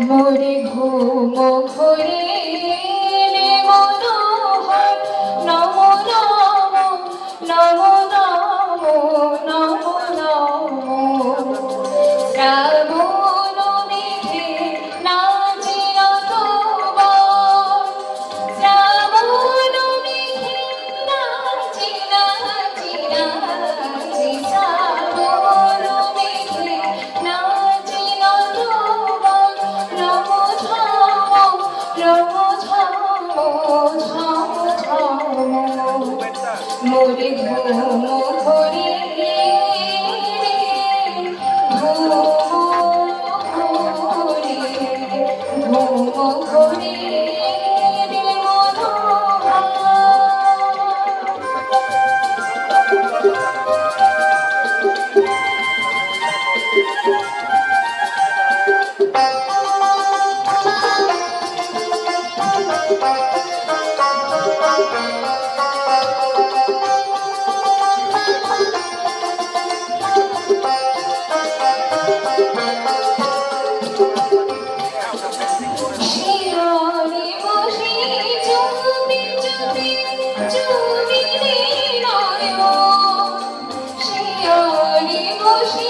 মোরে ঘুম ঘুরে মোরে ঘুম করে hoje.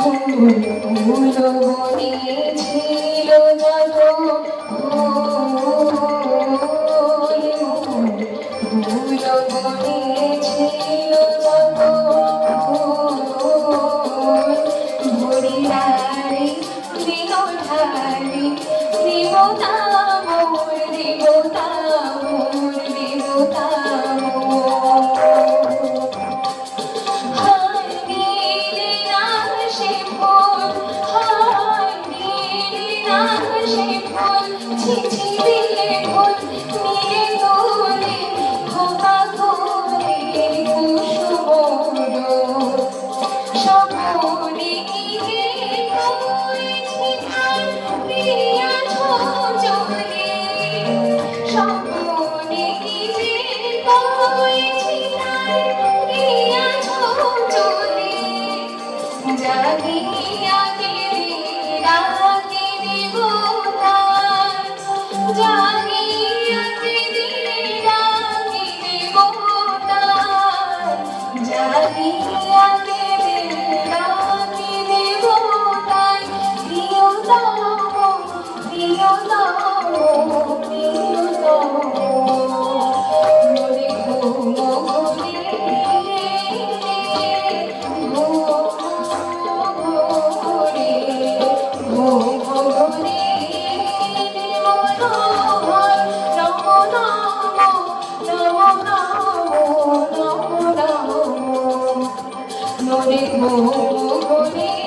Oh, 轻轻地哭 মনে মোহনে